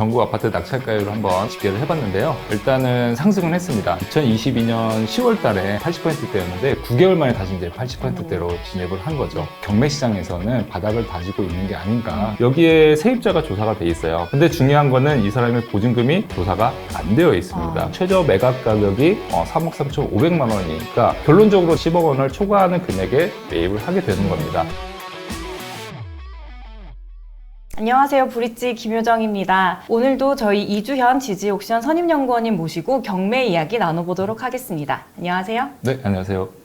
전국 아파트 낙찰가율을 한번 집계를 해봤는데요. 일단은 상승은 했습니다. 2022년 10월 달에 80%대였는데 9개월 만에 다시 이제 80%대로 진입을 한 거죠. 경매 시장에서는 바닥을 다지고 있는 게 아닌가. 여기에 세입자가 조사가 돼 있어요. 근데 중요한 거는 이 사람의 보증금이 조사가 안 되어 있습니다. 아. 최저 매각 가격이 어, 3억 3,500만 원이니까 결론적으로 10억 원을 초과하는 금액에 매입을 하게 되는 겁니다. 안녕하세요. 브릿지 김효정입니다. 오늘도 저희 이주현 지지옥션 선임연구원님 모시고 경매 이야기 나눠보도록 하겠습니다. 안녕하세요. 네, 안녕하세요.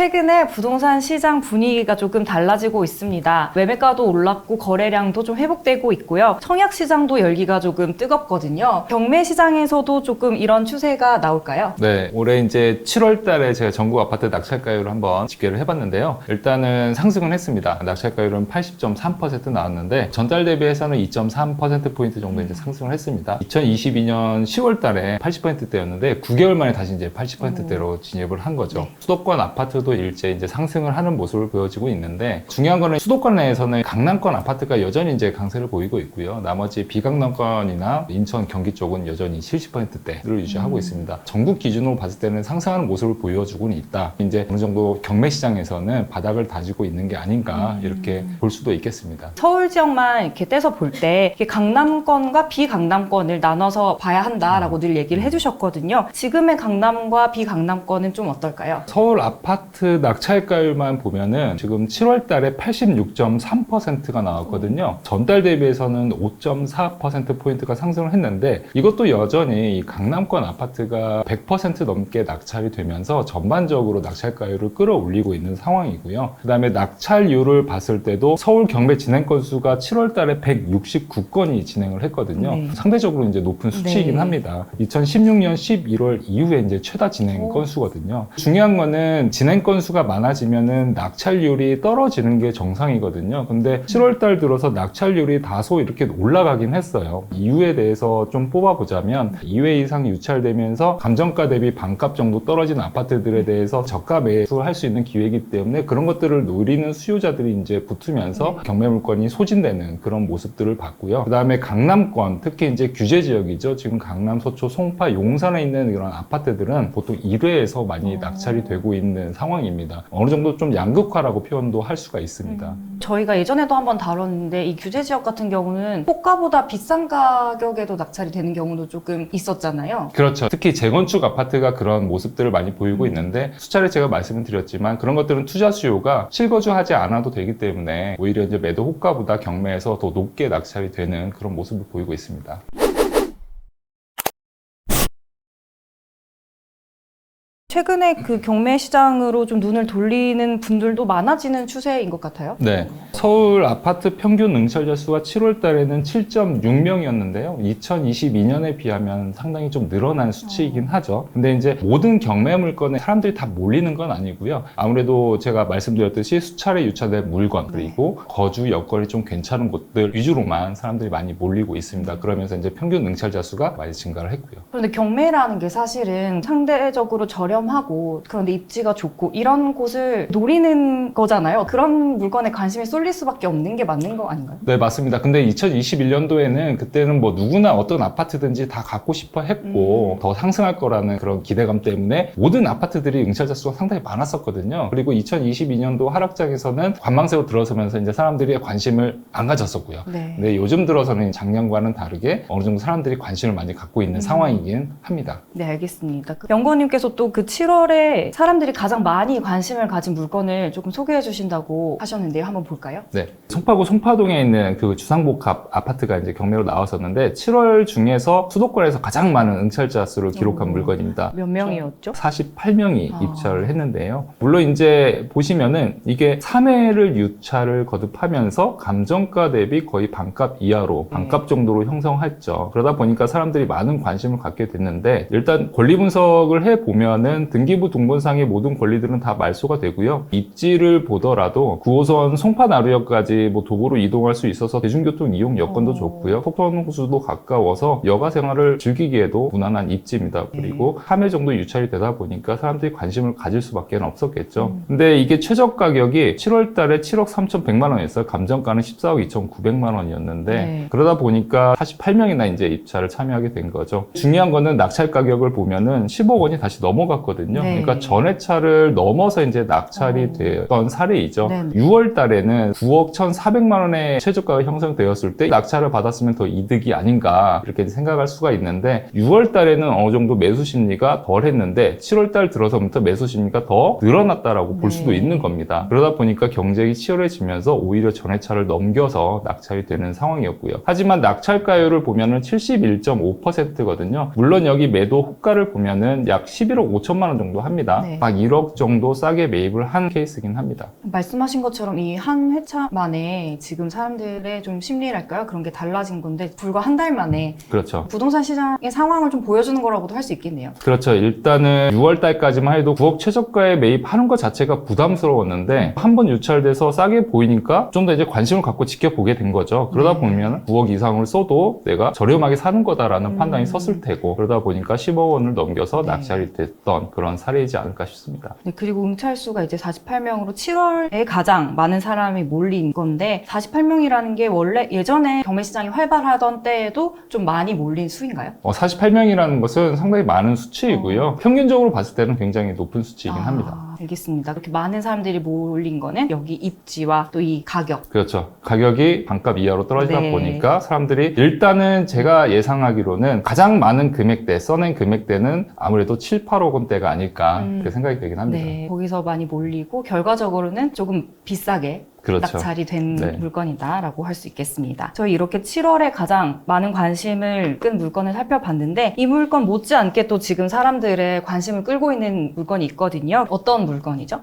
최근에 부동산 시장 분위기가 조금 달라지고 있습니다. 매매가도 올랐고 거래량도 좀 회복되고 있고요. 청약 시장도 열기가 조금 뜨겁거든요. 경매 시장에서도 조금 이런 추세가 나올까요? 네, 올해 이제 7월 달에 제가 전국 아파트 낙찰가율을 한번 집계를 해봤는데요. 일단은 상승은 했습니다. 낙찰가율은 80.3% 나왔는데 전달 대비해서는 2.3%포인트 정도 이제 상승을 했습니다. 2022년 10월 달에 80%대였는데 9개월 만에 다시 이제 80%대로 진입을 한 거죠. 네. 수도권 아파트도 일제 이제 상승을 하는 모습을 보여지고 있는데 중요한 거는 수도권 내에서는 강남권 아파트가 여전히 이제 강세를 보이고 있고요. 나머지 비강남권이나 인천, 경기 쪽은 여전히 70%대를 유지하고 있습니다. 전국 기준으로 봤을 때는 상승하는 모습을 보여주고는 있다. 이제 어느 정도 경매 시장에서는 바닥을 다지고 있는 게 아닌가 이렇게 볼 수도 있겠습니다. 서울 지역만 이렇게 떼서 볼 때 강남권과 비강남권을 나눠서 봐야 한다라고 늘 얘기를 해주셨거든요. 지금의 강남과 비강남권은 좀 어떨까요? 서울 아파트 낙찰가율만 보면은 지금 7월 달에 86.3%가 나왔거든요. 전달 대비해서는 5.4%포인트가 상승을 했는데 이것도 여전히 이 강남권 아파트가 100% 넘게 낙찰이 되면서 전반적으로 낙찰가율을 끌어올리고 있는 상황이고요. 그 다음에 낙찰률을 봤을 때도 서울 경매 진행 건수가 7월 달에 169건이 진행을 했거든요. 네. 상대적으로 이제 높은 수치이긴 네. 합니다. 2016년 11월 이후에 이제 최다 진행 오. 건수거든요. 중요한 거는 진행 건수가 많아지면은 낙찰률이 떨어지는 게 정상이거든요. 근데 7월 달 들어서 낙찰률이 다소 이렇게 올라가긴 했어요. 이유에 대해서 좀 뽑아보자면 2회 이상 유찰되면서 감정가 대비 반값 정도 떨어진 아파트들에 대해서 저가 매수할 수 있는 기회이기 때문에 그런 것들을 노리는 수요자들이 이제 붙으면서 경매 물건이 소진되는 그런 모습들을 봤고요. 그 다음에 강남권, 특히 이제 규제 지역이죠. 지금 강남, 서초, 송파, 용산에 있는 이런 아파트들은 보통 1회에서 많이 어. 낙찰이 되고 있는 상황 입니다. 어느 정도 좀 양극화라고 표현도 할 수가 있습니다. 저희가 예전에도 한번 다뤘는데 이 규제 지역 같은 경우는 호가보다 비싼 가격에도 낙찰이 되는 경우도 조금 있었잖아요. 그렇죠. 특히 재건축 아파트가 그런 모습들을 많이 보이고 음. 있는데 수차례 제가 말씀을 드렸지만 그런 것들은 투자 수요가 실거주하지 않아도 되기 때문에 오히려 이제 매도 호가보다 경매에서 더 높게 낙찰이 되는 그런 모습을 보이고 있습니다. 최근에 그 경매 시장으로 좀 눈을 돌리는 분들도 많아지는 추세인 것 같아요. 네. 서울 아파트 평균 응찰자 수가 7월 달에는 7.6명이었는데요. 2022년에 비하면 상당히 좀 늘어난 수치이긴 하죠. 근데 이제 모든 경매 물건에 사람들이 다 몰리는 건 아니고요. 아무래도 제가 말씀드렸듯이 수차례 유찰된 물건 그리고 거주 여건이 좀 괜찮은 곳들 위주로만 사람들이 많이 몰리고 있습니다. 그러면서 이제 평균 응찰자 수가 많이 증가를 했고요. 그런데 경매라는 게 사실은 상대적으로 저렴 하고 그런데 입지가 좋고 이런 곳을 노리는 거잖아요. 그런 물건에 관심이 쏠릴 수밖에 없는 게 맞는 거 아닌가요? 네, 맞습니다. 근데 2021년도에는 그때는 뭐 누구나 어떤 아파트든지 다 갖고 싶어 했고 더 상승할 거라는 그런 기대감 때문에 모든 아파트들이 응찰자 수가 상당히 많았었거든요. 그리고 2022년도 하락장에서는 관망세로 들어서면서 이제 사람들이 관심을 안 가졌었고요. 네. 근데 요즘 들어서는 작년과는 다르게 어느 정도 사람들이 관심을 많이 갖고 있는 음. 상황이긴 합니다. 네, 알겠습니다. 그 연구원님께서 또그 7월에 사람들이 가장 많이 관심을 가진 물건을 조금 소개해 주신다고 하셨는데요. 한번 볼까요? 네. 송파구 송파동에 있는 그 주상복합 아파트가 이제 경매로 나왔었는데 7월 중에서 수도권에서 가장 많은 응찰자 수를 기록한 오. 물건입니다. 몇 명이었죠? 48명이 아. 입찰을 했는데요. 물론 이제 보시면은 이게 3회를 유찰을 거듭하면서 감정가 대비 거의 반값 이하로 네. 반값 정도로 형성했죠. 그러다 보니까 사람들이 많은 관심을 갖게 됐는데 일단 권리 분석을 해 보면은 등기부 등본상의 모든 권리들은 다 말소가 되고요. 입지를 보더라도 9호선 송파나루에 마루역까지 뭐 도보로 이동할 수 있어서 대중교통 이용 여건도 어. 좋고요. 속성수도 가까워서 여가 생활을 즐기기에도 무난한 입지입니다. 그리고 3회 정도 유찰이 되다 보니까 사람들이 관심을 가질 수밖에 없었겠죠. 음. 근데 이게 최저 가격이 7월 달에 7억 3,100만 원이었어요. 감정가는 14억 2,900만 원이었는데 네. 그러다 보니까 48명이나 이제 입찰을 참여하게 된 거죠. 중요한 거는 낙찰 가격을 보면은 10억 원이 다시 넘어갔거든요. 네. 그러니까 전회차를 넘어서 이제 낙찰이 어. 됐던 사례이죠. 네. 6월 달에는 9억 1,400만 원의 최저가가 형성되었을 때 낙찰을 받았으면 더 이득이 아닌가 이렇게 생각할 수가 있는데 6월 달에는 어느 정도 매수 심리가 덜 했는데 7월 달 들어서부터 매수 심리가 더 늘어났다라고 볼 네. 수도 있는 겁니다. 그러다 보니까 경쟁이 치열해지면서 오히려 전회차를 넘겨서 낙찰이 되는 상황이었고요. 하지만 낙찰가율을 보면은 71.5%거든요. 물론 여기 매도 호가를 보면은 약 11억 5천만 원 정도 합니다. 네. 약 1억 정도 싸게 매입을 한 케이스긴 합니다. 말씀하신 것처럼 이 한 회차 만에 지금 사람들의 좀 심리랄까요? 그런 게 달라진 건데 불과 한 달 만에 그렇죠. 부동산 시장의 상황을 좀 보여주는 거라고도 할 수 있겠네요. 그렇죠. 일단은 6월 달까지만 해도 9억 최저가에 매입하는 것 자체가 부담스러웠는데 한 번 유찰돼서 싸게 보이니까 좀 더 이제 관심을 갖고 지켜보게 된 거죠. 그러다 네. 보면 9억 이상을 써도 내가 저렴하게 사는 거다라는 음. 판단이 섰을 테고 그러다 보니까 10억 원을 넘겨서 네. 낙찰이 됐던 그런 사례이지 않을까 싶습니다. 네, 그리고 응찰수가 이제 48명으로 7월에 가장 많은 사람이 몰린 건데 48명이라는 게 원래 예전에 경매 시장이 활발하던 때에도 좀 많이 몰린 수인가요? 어, 48명이라는 것은 상당히 많은 수치이고요. 평균적으로 봤을 때는 굉장히 높은 수치이긴 어. 아, 합니다. 알겠습니다. 그렇게 많은 사람들이 몰린 거는 여기 입지와 또 이 가격. 그렇죠. 가격이 반값 이하로 떨어지다 네. 보니까 사람들이 일단은 제가 예상하기로는 가장 많은 금액대, 써낸 금액대는 아무래도 7, 8억 원대가 아닐까 음. 그렇게 생각이 되긴 합니다. 네, 거기서 많이 몰리고 결과적으로는 조금 비싸게 그렇죠. 낙찰이 된 네. 물건이다라고 할 수 있겠습니다. 저희 이렇게 7월에 가장 많은 관심을 끈 물건을 살펴봤는데 이 물건 못지않게 또 지금 사람들의 관심을 끌고 있는 물건이 있거든요. 어떤 물건이죠?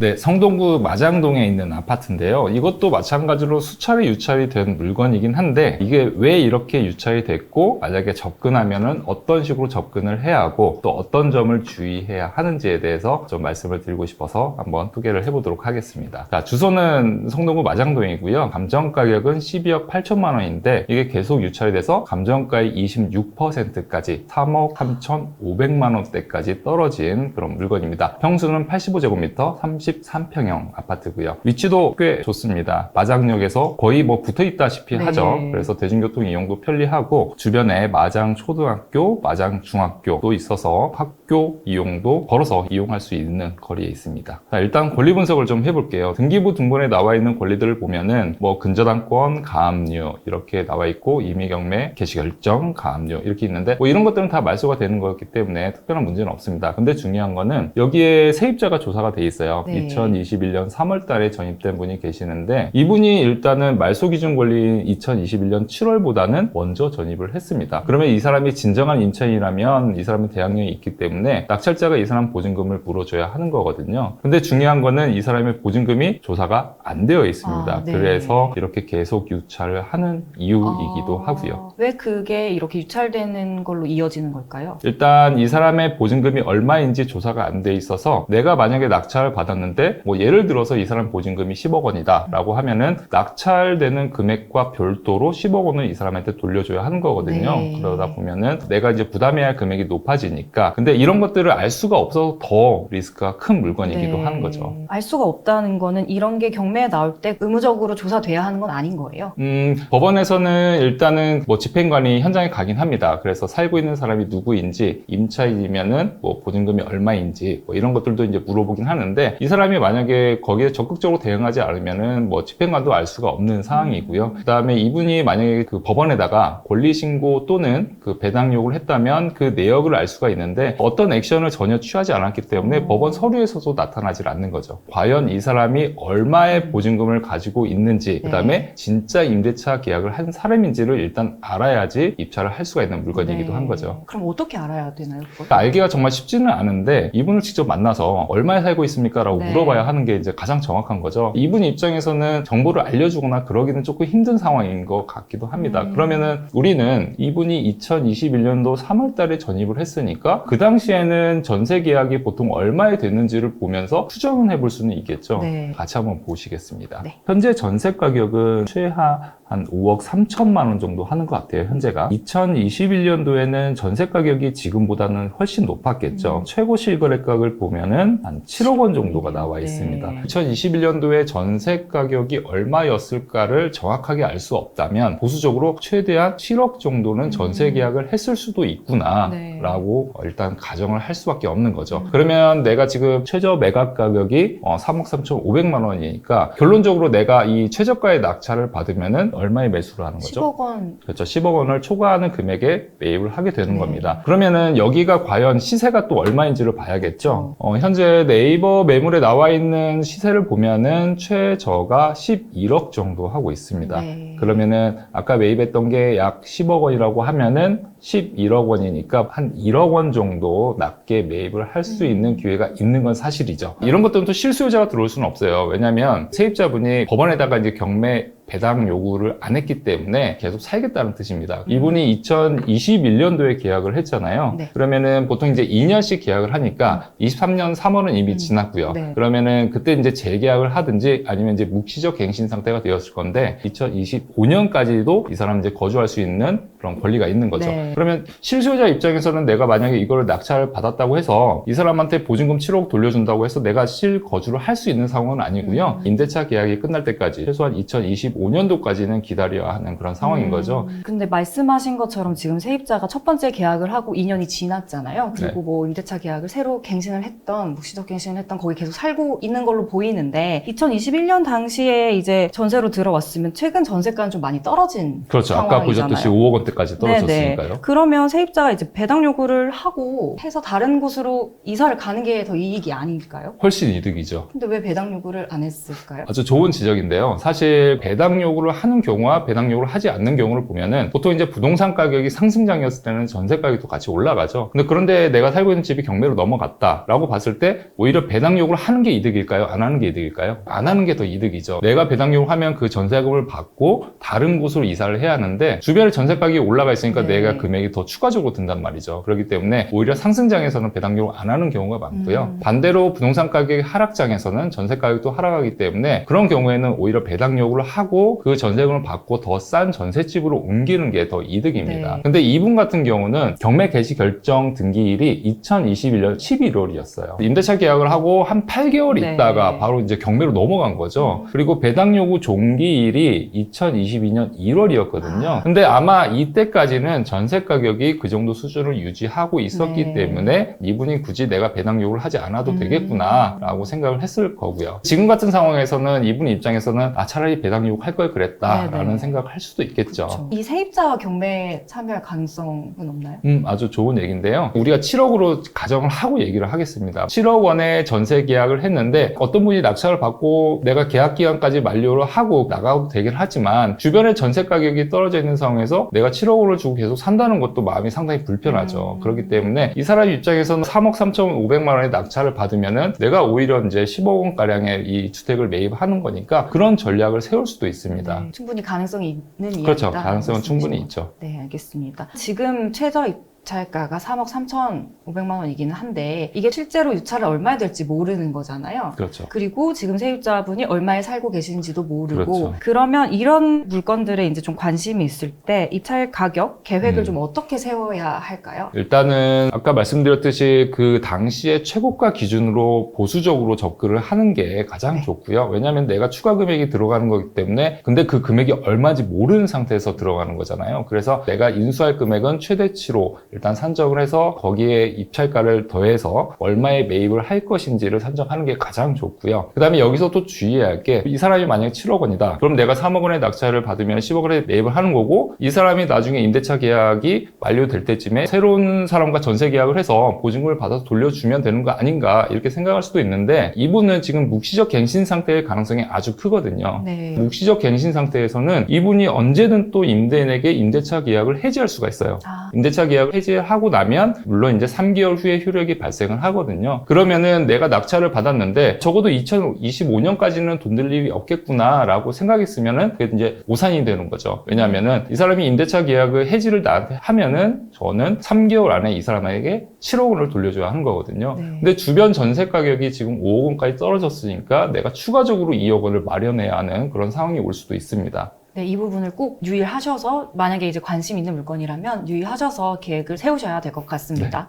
네, 성동구 마장동에 있는 아파트인데요. 이것도 마찬가지로 수차례 유찰이 된 물건이긴 한데 이게 왜 이렇게 유찰이 됐고 만약에 접근하면은 어떤 식으로 접근을 해야 하고 또 어떤 점을 주의해야 하는지에 대해서 좀 말씀을 드리고 싶어서 한번 소개를 해보도록 하겠습니다. 자, 주소는 성동구 마장동이고요. 감정 가격은 12억 8천만 원인데 이게 계속 유찰이 돼서 감정가의 26%까지 3억 3,500만 원대까지 떨어진 그런 물건입니다. 평수는 85제곱미터 33평형 아파트고요. 위치도 꽤 좋습니다. 마장역에서 거의 뭐 붙어 있다시피 네. 하죠. 그래서 대중교통 이용도 편리하고 주변에 마장 초등학교, 마장 중학교도 있어서 학교 이용도 걸어서 이용할 수 있는 거리에 있습니다. 자, 일단 권리 분석을 좀 해볼게요. 등기부 등본에 나와 있는 권리들을 보면은 뭐 근저당권, 가압류 이렇게 나와 있고 임의경매, 개시결정, 가압류 이렇게 있는데 뭐 이런 것들은 다 말소가 되는 거였기 때문에 특별한 문제는 없습니다. 근데 중요한 거는 여기에 세입자가 조사가 돼 있어요. 네. 2021년 3월 달에 전입된 분이 계시는데 이분이 일단은 말소 기준 권리인 2021년 7월보다는 먼저 전입을 했습니다. 그러면 이 사람이 진정한 임차인이라면 이 사람은 대학령이 있기 때문에 낙찰자가 이 사람 보증금을 물어줘야 하는 거거든요. 근데 중요한 거는 이 사람의 보증금이 조사가 안 되어 있습니다. 아, 네. 그래서 이렇게 계속 유찰을 하는 이유이기도 아, 하고요. 왜 그게 이렇게 유찰되는 걸로 이어지는 걸까요? 일단 이 사람의 보증금이 얼마인지 조사가 안 돼 있어서 내가 만약에 낙찰을 받았는데 뭐 예를 들어서 이 사람 보증금이 10억 원이다 라고 하면은 낙찰되는 금액과 별도로 10억 원을 이 사람한테 돌려줘야 하는 거거든요 네. 그러다 보면은 내가 이제 부담해야 할 금액이 높아지니까 근데 이런 것들을 알 수가 없어서 더 리스크가 큰 물건이기도 네. 하는 거죠 알 수가 없다는 거는 이런 게 경매에 나올 때 의무적으로 조사돼야 하는 건 아닌 거예요. 음, 법원에서는 일단은 뭐 집 행관이 현장에 가긴 합니다. 그래서 살고 있는 사람이 누구인지, 임차인이면은 뭐 보증금이 얼마인지, 뭐 이런 것들도 이제 물어보긴 하는데, 이 사람이 만약에 거기에 적극적으로 대응하지 않으면은 뭐 집행관도 알 수가 없는 상황이고요. 그 다음에 이분이 만약에 그 법원에다가 권리 신고 또는 그 배당 요구를 했다면 그 내역을 알 수가 있는데, 어떤 액션을 전혀 취하지 않았기 때문에 음. 법원 서류에서도 나타나질 않는 거죠. 과연 이 사람이 얼마의 보증금을 가지고 있는지, 그 다음에 진짜 임대차 계약을 한 사람인지를 일단 알아 야지 입찰을 할 수가 있는 물건이기도 네. 한 거죠. 그럼 어떻게 알아야 되나요? 그걸? 그러니까 알기가 정말 쉽지는 않은데 이분을 직접 만나서 얼마에 살고 있습니까? 라고 네. 물어봐야 하는 게 이제 가장 정확한 거죠. 이분 입장에서는 정보를 알려주거나 그러기는 조금 힘든 상황인 것 같기도 합니다. 음. 그러면은 우리는 이분이 2021년도 3월 달에 전입을 했으니까 그 당시에 당시에는 전세 계약이 보통 얼마에 됐는지를 보면서 추정은 해볼 수는 있겠죠. 네. 같이 한번 보시겠습니다. 네. 현재 전세 가격은 최하 한 5억 3천만 원 정도 하는 것 같아요, 현재가. 2021년도에는 전세 가격이 지금보다는 훨씬 높았겠죠. 음. 최고 실거래가를 보면은 한 7억 원 정도가 나와 네. 있습니다. 2021년도에 전세 가격이 얼마였을까를 정확하게 알 수 없다면 보수적으로 최대한 7억 정도는 전세 음. 계약을 했을 수도 네. 있구나라고 일단 가정을 할 수밖에 없는 거죠. 음. 그러면 내가 지금 최저 매각 가격이 어, 3억 3,500만 원이니까 결론적으로 내가 이 최저가의 낙찰을 받으면은 얼마에 매수를 하는 거죠? 10억 원. 그렇죠. 10억 원을 초과하는 금액에 매입을 하게 되는 네. 겁니다. 그러면은 여기가 과연 시세가 또 얼마인지를 봐야겠죠. 어, 현재 네이버 매물에 나와 있는 시세를 보면은 최저가 11억 정도 하고 있습니다. 네. 그러면은 아까 매입했던 게 약 10억 원이라고 하면은 11억 원이니까 한 1억 원 정도 낮게 매입을 할수 음. 있는 기회가 있는 건 사실이죠. 이런 것들은 또 실수요자가 들어올 수는 없어요. 왜냐하면 세입자분이 법원에다가 이제 경매 배당 요구를 안 했기 때문에 계속 살겠다는 뜻입니다. 이분이 2021년도에 계약을 했잖아요. 네. 그러면은 보통 이제 2년씩 계약을 하니까 23년 3월은 이미 음. 지났고요. 네. 그러면은 그때 이제 재계약을 하든지 아니면 이제 묵시적 갱신 상태가 되었을 건데 2025년까지도 이 사람 이제 거주할 수 있는 그런 권리가 있는 거죠. 네. 그러면 실수요자 입장에서는 내가 만약에 이거를 낙찰을 받았다고 해서 이 사람한테 보증금 7억 돌려준다고 해서 내가 실거주를 할 수 있는 상황은 아니고요. 음. 임대차 계약이 끝날 때까지 최소한 2025 년도까지는 기다려야 하는 그런 상황인 음, 거죠. 근데 말씀하신 것처럼 지금 세입자가 첫 번째 계약을 하고 2년이 지났잖아요. 네. 그리고 뭐 임대차 계약을 새로 갱신을 했던, 묵시적 갱신을 했던 거기 계속 살고 있는 걸로 보이는데 2021년 당시에 이제 전세로 들어왔으면 최근 전세가는 좀 많이 떨어진 그렇죠. 아까 상황이잖아요. 보셨듯이 5억 원대까지 떨어졌으니까요. 네네. 그러면 세입자가 이제 배당 요구를 하고 해서 다른 곳으로 이사를 가는 게 더 이익이 아닐까요? 훨씬 이득이죠. 근데 왜 배당 요구를 안 했을까요? 아주 좋은 지적인데요. 사실 배당 요구를 하는 경우와 배당 요구를 하지 않는 경우를 보면은 보통 이제 부동산 가격이 상승장이었을 때는 전세 가격도 같이 올라가죠. 근데 그런데 내가 살고 있는 집이 경매로 넘어갔다라고 봤을 때 오히려 배당 요구를 하는 게 이득일까요? 안 하는 게 이득일까요? 안 하는 게 더 이득이죠. 내가 배당 요구를 하면 그 전세금을 받고 다른 곳으로 이사를 해야 하는데 주변에 전세 가격이 올라가 있으니까 네. 내가 금액이 더 추가적으로 든단 말이죠. 그렇기 때문에 오히려 상승장에서는 배당 요구 안 하는 경우가 많고요. 음. 반대로 부동산 가격이 하락장에서는 전세 가격도 하락하기 때문에 그런 경우에는 오히려 배당 요구를 하고 그 전세금을 받고 더 싼 전세집으로 옮기는 게 더 이득입니다. 네. 근데 이분 같은 경우는 경매 개시 결정 등기일이 2021년 11월이었어요. 임대차 계약을 하고 한 8개월 네. 있다가 바로 이제 경매로 넘어간 거죠. 음. 그리고 배당 요구 종기일이 2022년 1월이었거든요. 아. 근데 아마 이때까지는 전세 가격이 그 정도 수준을 유지하고 있었기 네. 때문에 이분이 굳이 내가 배당 요구를 하지 않아도 음. 되겠구나라고 생각을 했을 거고요. 지금 같은 상황에서는 이분 입장에서는 아 차라리 배당 요구 할걸 그랬다라는 네네. 생각을 할 수도 있겠죠. 그렇죠. 이 세입자와 경매에 참여할 가능성은 없나요? 음, 아주 좋은 얘기인데요. 우리가 7억으로 가정을 하고 얘기를 하겠습니다. 7억 원의 전세 계약을 했는데 어떤 분이 낙찰을 받고 내가 계약 기간까지 만료를 하고 나가도 되긴 하지만 주변에 전세 가격이 떨어져 있는 상황에서 내가 7억 원을 주고 계속 산다는 것도 마음이 상당히 불편하죠. 음. 그렇기 때문에 이 사람 입장에서는 3억 3,500만 원의 낙찰을 받으면은 내가 오히려 이제 10억 원 가량의 이 주택을 매입하는 거니까 그런 전략을 세울 수도 있습니다. 네, 충분히 가능성이 있는 이야기다. 그렇죠. 가능성은 충분히 있죠. 네, 알겠습니다. 지금 최저 입찰가가 3억 3,500만 원이기는 한데 이게 실제로 유찰을 얼마에 될지 모르는 거잖아요. 그렇죠. 그리고 지금 세입자분이 얼마에 살고 계시는지도 모르고 그렇죠. 그러면 이런 물건들에 이제 좀 관심이 있을 때 입찰 가격 계획을 음. 좀 어떻게 세워야 할까요? 일단은 아까 말씀드렸듯이 그 당시의 최고가 기준으로 보수적으로 접근을 하는 게 가장 네. 좋고요. 왜냐하면 내가 추가 금액이 들어가는 거기 때문에 근데 그 금액이 얼마인지 모르는 상태에서 들어가는 거잖아요. 그래서 내가 인수할 금액은 최대치로 일단 산정을 해서 거기에 입찰가를 더해서 얼마에 매입을 할 것인지를 산정하는 게 가장 좋고요. 그 다음에 여기서 또 주의해야 할 게 이 사람이 만약에 7억 원이다. 그럼 내가 3억 원의 낙찰을 받으면 10억 원에 매입을 하는 거고 이 사람이 나중에 임대차 계약이 만료될 때쯤에 새로운 사람과 전세 계약을 해서 보증금을 받아서 돌려주면 되는 거 아닌가 이렇게 생각할 수도 있는데 이분은 지금 묵시적 갱신 상태일 가능성이 아주 크거든요. 네. 묵시적 갱신 상태에서는 이분이 언제든 또 임대인에게 임대차 계약을 해지할 수가 있어요. 아, 임대차 계약을 해지하고 나면 물론 이제 3개월 후에 효력이 발생을 하거든요. 그러면은 내가 낙찰을 받았는데 적어도 2025년까지는 돈 들 일이 없겠구나라고 생각했으면은 그게 이제 오산이 되는 거죠. 왜냐하면은 이 사람이 임대차 계약을 해지를 나한테 하면은 저는 3개월 안에 이 사람에게 7억 원을 돌려줘야 하는 거거든요. 네. 근데 주변 전세 가격이 지금 5억 원까지 떨어졌으니까 내가 추가적으로 2억 원을 마련해야 하는 그런 상황이 올 수도 있습니다. 네, 이 부분을 꼭 유의하셔서 만약에 이제 관심 있는 물건이라면 유의하셔서 계획을 세우셔야 될 것 같습니다.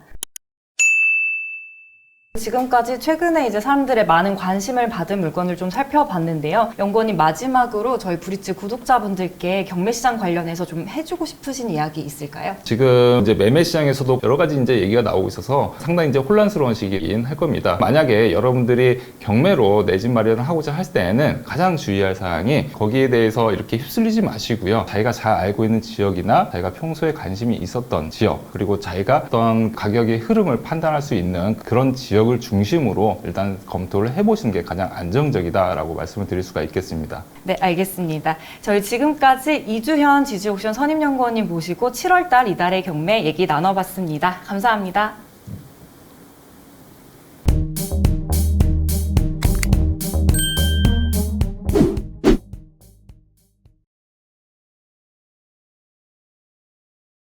지금까지 최근에 이제 사람들의 많은 관심을 받은 물건을 좀 살펴봤는데요. 연구원님 마지막으로 저희 브릿지 구독자분들께 경매 시장 관련해서 좀 해주고 싶으신 이야기 있을까요? 지금 이제 매매 시장에서도 여러 가지 이제 얘기가 나오고 있어서 상당히 이제 혼란스러운 시기긴 할 겁니다. 만약에 여러분들이 경매로 내 집 마련을 하고자 할 때에는 가장 주의할 사항이 거기에 대해서 이렇게 휩쓸리지 마시고요. 자기가 잘 알고 있는 지역이나 자기가 평소에 관심이 있었던 지역 그리고 자기가 어떤 가격의 흐름을 판단할 수 있는 그런 지역 을 중심으로 일단 검토를 해보시는 게 가장 안정적이다라고 말씀을 드릴 수가 있겠습니다. 네, 알겠습니다. 저희 지금까지 이주현 지지옥션 선임연구원님 모시고 7월달 이달의 경매 얘기 나눠봤습니다. 감사합니다.